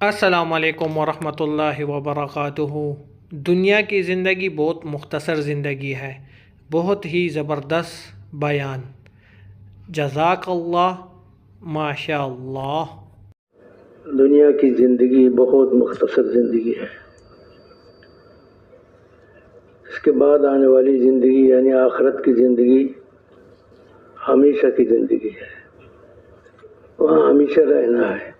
السلام علیکم ورحمۃ اللہ وبرکاتہ۔ دنیا کی زندگی بہت مختصر زندگی ہے، بہت ہی زبردست بیان۔ جزاک اللہ ماشاء اللہ دنیا کی زندگی بہت مختصر زندگی ہے۔ اس کے بعد آنے والی زندگی یعنی آخرت کی زندگی ہمیشہ کی زندگی ہے۔ وہاں ہمیشہ رہنا ہے۔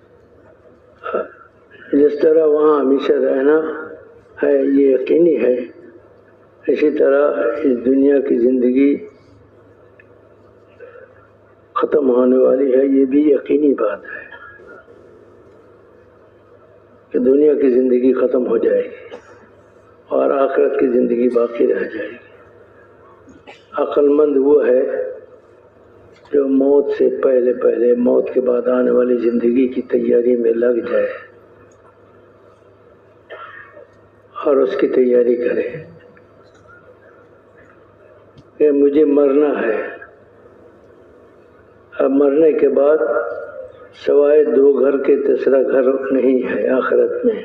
جس طرح وہاں ہمیشہ رہنا ہے، یہ یقینی ہے۔ اسی طرح اس دنیا کی زندگی ختم ہونے والی ہے، یہ بھی یقینی بات ہے کہ دنیا کی زندگی ختم ہو جائے گی اور آخرت کی زندگی باقی رہ جائے گی۔ عقل مند وہ ہے جو موت سے پہلے پہلے موت کے بعد آنے والی زندگی کی تیاری میں لگ جائے۔ اور اس کی تیاری کرے کہ مجھے مرنا ہے۔ اب مرنے کے بعد سوائے دو گھر کے تیسرا گھر نہیں ہے، آخرت میں۔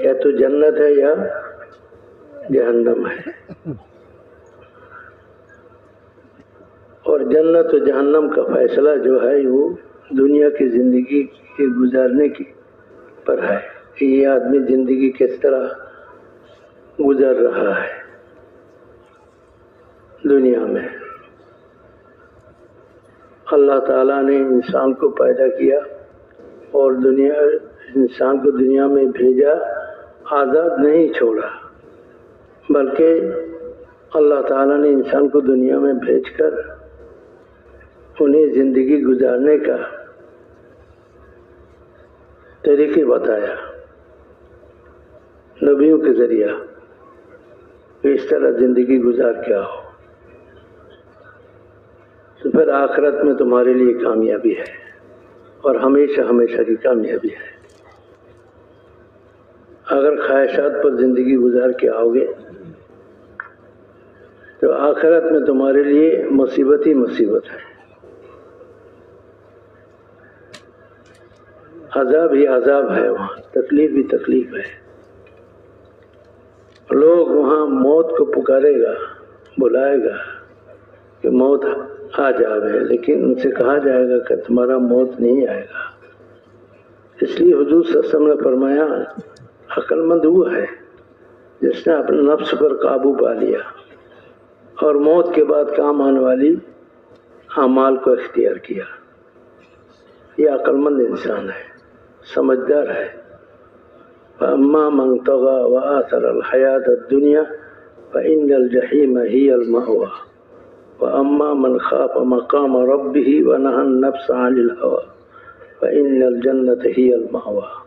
یا تو جنت ہے یا جہنم ہے۔ اور جنت و جہنم کا فیصلہ جو ہے، وہ دنیا کی زندگی کے گزارنے کی پر ہے۔ کہ یہ آدمی زندگی کس طرح گزر رہا ہے دنیا میں۔ اللہ تعالیٰ نے انسان کو پیدا کیا اور دنیا، انسان کو دنیا میں بھیجا، آزاد نہیں چھوڑا، بلکہ اللہ تعالیٰ نے انسان کو دنیا میں بھیج کر انہیں زندگی گزارنے کا طریقے بتایا۔ نبیوں کے ذریعہ۔ کہ اس طرح زندگی گزار کیا ہو؟ تو پھر آخرت میں تمہارے لیے کامیابی ہے اور ہمیشہ ہمیشہ کی کامیابی ہے۔ اگر خواہشات پر زندگی گزار کے آؤ گے، تو آخرت میں تمہارے لیے مصیبت ہی مصیبت ہے۔ عذاب ہی عذاب ہے وہاں، تکلیف ہی تکلیف ہے۔ لوگ موت کو پکارے گا، بلائے گا کہ موت آ جاوے، لیکن ان سے کہا جائے گا کہ تمہارا موت نہیں آئے گا۔ اس لیے حضور صلی اللہ علیہ وسلم نے فرمایا عقل مند وہ ہے جس نے اپنے نفس پر قابو پا لیا اور موت کے بعد کام آنے والی اعمال کو اختیار کیا۔ یہ عقل مند انسان ہے، سمجھدار ہے۔ فأما من طغى وآثر الحياة الدنيا فإن الجحيم هي المأوى. وأما من خاف مقام ربه ونهى النفس عن الهوى فإن الجنة هي المأوى.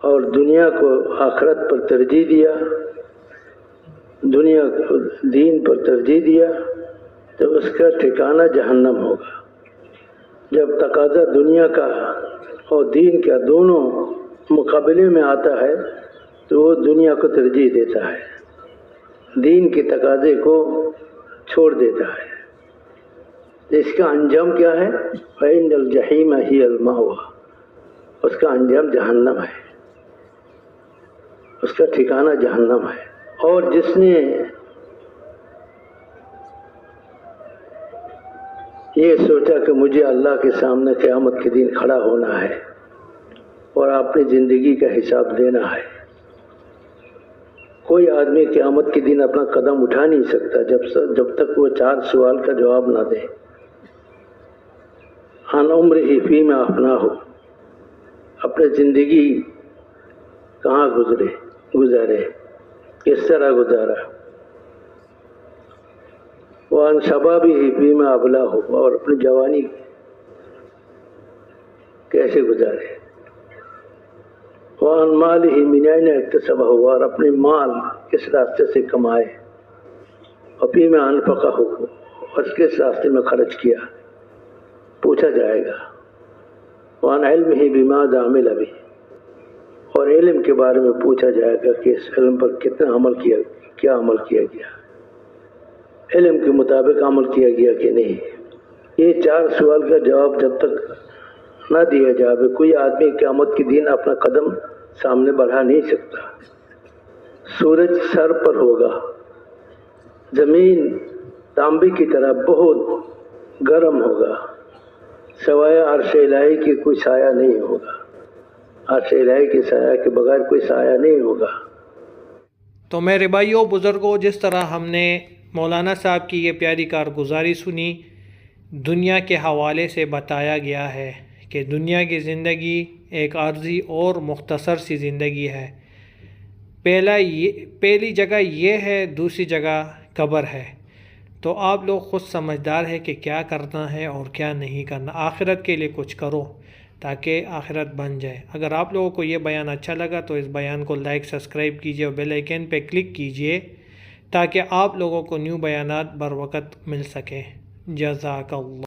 اور دنیا کو آخرت پر ترجیح دیا دنیا کو دین پر ترجیح دیا تو اس کا ٹھکانہ جہنم ہوگا۔ جب تقاضا دنیا کا اور دین کا دونوں مقابلے میں آتا ہے، تو وہ دنیا کو ترجیح دیتا ہے۔ دین کے تقاضے کو چھوڑ دیتا ہے۔ اس کا انجام کیا ہے؟ فعین الجحیم ہی الما ہوا اس کا انجام جہنم ہے۔ اس کا ٹھکانہ جہنم ہے۔ اور جس نے یہ سوچا کہ مجھے اللہ کے سامنے قیامت کے دن کھڑا ہونا ہے اور اپنی زندگی کا حساب دینا ہے۔ کوئی آدمی قیامت کے دن اپنا قدم اٹھا نہیں سکتا جب جب تک وہ چار سوال کا جواب نہ دے۔ ان عمر ہی فی میں اپنا ہو اپنی زندگی کہاں گزرے گزارے؟ کس طرح گزارا؟ وہ ان شبابی ہی فی میں ابلا ہو اور اپنی جوانی کیسے گزارے۔ وہ ان مال ہی منائن اقتصب ہو اور اپنے مال کس راستے سے کمائے۔ اور پی میں انفقا ہو اور کس راستے میں خرچ کیا۔ پوچھا جائے گا وہاں علم ہی بیما عامل ابھی اور علم کے بارے میں پوچھا جائے گا کہ اس علم پر کتنا عمل کیا کیا عمل کیا گیا۔ علم کے مطابق عمل کیا گیا کہ نہیں؟ یہ چار سوال کا جواب جب تک نہ دیا جائے کوئی آدمی قیامت کے دن اپنا قدم سامنے بڑھا نہیں سکتا۔ سورج سر پر ہوگا۔ زمین تانبے کی طرح بہت گرم ہوگا۔ سوائے عرش الہی کی کوئی سایہ نہیں ہوگا۔ عرش الہی کے سایہ کے بغیر کوئی سایہ نہیں ہوگا۔ تو میرے بھائیوں بزرگوں جس طرح ہم نے مولانا صاحب کی یہ پیاری کارگزاری سنی دنیا کے حوالے سے بتایا گیا ہے کہ دنیا کی زندگی ایک عارضی اور مختصر سی زندگی ہے۔ پہلا یہ، پہلی جگہ یہ ہے، دوسری جگہ قبر ہے۔ تو آپ لوگ خود سمجھدار ہے کہ کیا کرنا ہے اور کیا نہیں کرنا۔ آخرت کے لیے کچھ کرو تاکہ آخرت بن جائے۔ اگر آپ لوگوں کو یہ بیان اچھا لگا تو اس بیان کو لائک، سبسکرائب کیجیے اور بیل آئیکن پہ کلک کیجیے۔ تاکہ آپ لوگوں کو نیو بیانات بر وقت مل سکے جزاک اللہ۔